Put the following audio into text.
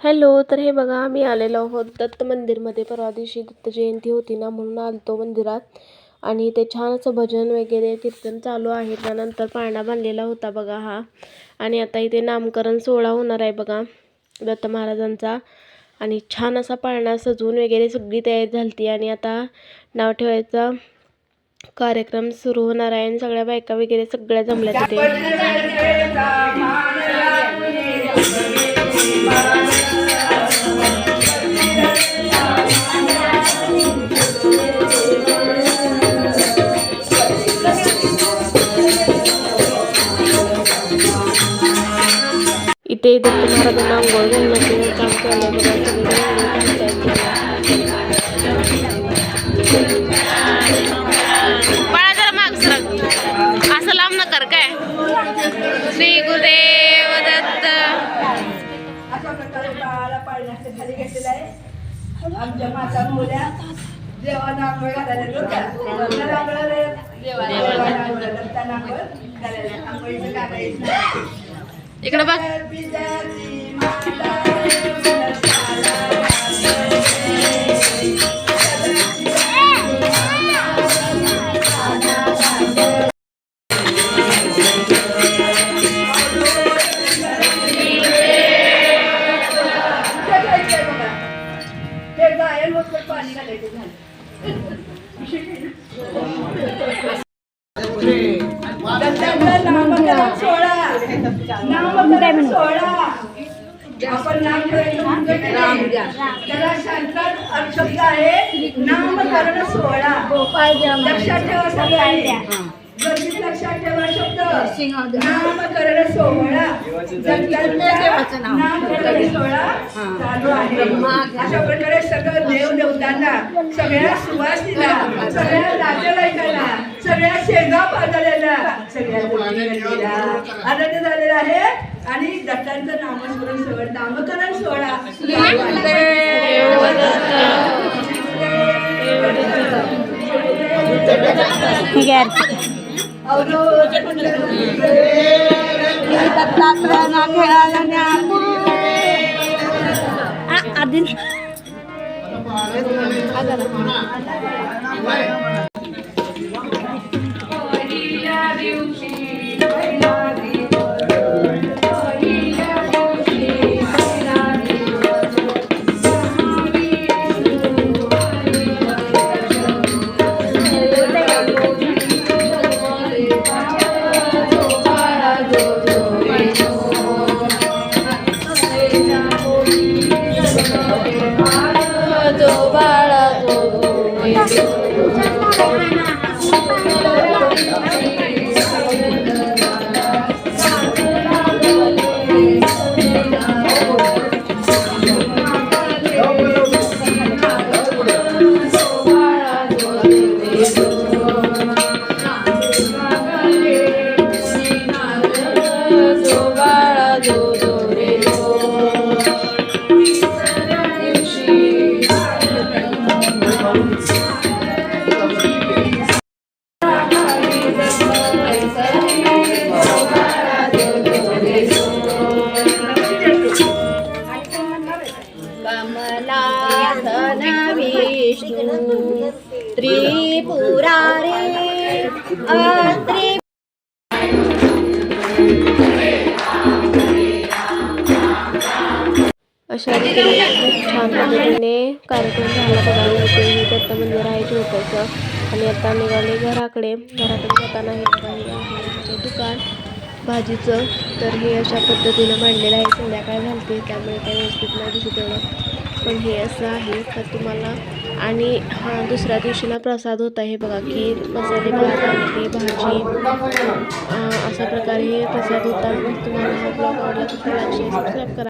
Hello तर हे बघा आम्ही आलेलो आहोत दत्त मंदिरमध्ये. परवा दिवशी दत्त जयंती होती ना म्हणून आलतो मंदिरात. आणि ते छान असं भजन वगैरे कीर्तन चालू आहे. त्यानंतर पाळणा बांधलेला होता बघा हा. आणि आता इथे नामकरण सोहळा होणार आहे बघा दत्त महाराजांचा. आणि छान असा पाळणा सजवून वगैरे सगळी तयारी झाली आणि आता नाव ठेवायचा कार्यक्रम सुरू होणार आहे. आणि सगळ्या बायका वगैरे सगळ्या जमल्या तिथे. इथे दत्त महाराजांना आंघोळ घालण्याचे काम चालू आहे बघा जरा माग सरक. असं लांब न कर काय? श्री गुरुदेव दत्त. अशा प्रकारे बाळाला पाळण्याचे खाली घेतलेलं आहे आमच्या माता मुल्या देवाला आंघोळ घालायला देवाला घालायला इकडे बघ. पाणी घालायचं झालं. आपण नाम ठेवायचं त्याला शांतात अर्थ आहे नामकरण सोहळा लक्षात ठेवा सगळ्यांनी लक्षात ठेवा शब्द नामकरण सोहळा दत्ताचं नामकरण सोहळा चालू आहे. अशा प्रकारे सगळं देव देवतांना सगळ्या सुवासिना सगळ्या सगळ्या शेंगा पाजलेल्या. सगळ्या आनंद झालेला आहे आणि दत्तांचं नामस्मरण सोहळा. नामकरण सोहळा. आधी विष्णू त्रिपुरारे अत्रि अशा रीतीने खूप छान पद्धतीने कार्यक्रम झाला बघायला इथे हे दत्त मंदिर आहे छोटंसं आणि आता निघाले घराकडे घराकडे जाताना हे दुकान भाजीचं. तर हे अशा पद्धतीनं मांडलेलं आहे. संध्याकाळ घालते त्यामुळे काही व्यवस्थित नाही दिसत एवढं. पण हे असं आहे. तर तुम्हाला आणि हा दुसऱ्या दिवशीला प्रसाद होता हे बघा खीर मसाले भात आमटी भाजी अशा प्रकारे हे प्रसाद होता. तुम्हाला हा ब्लॉग आवडला तर लाईक सबस्क्राईब करा.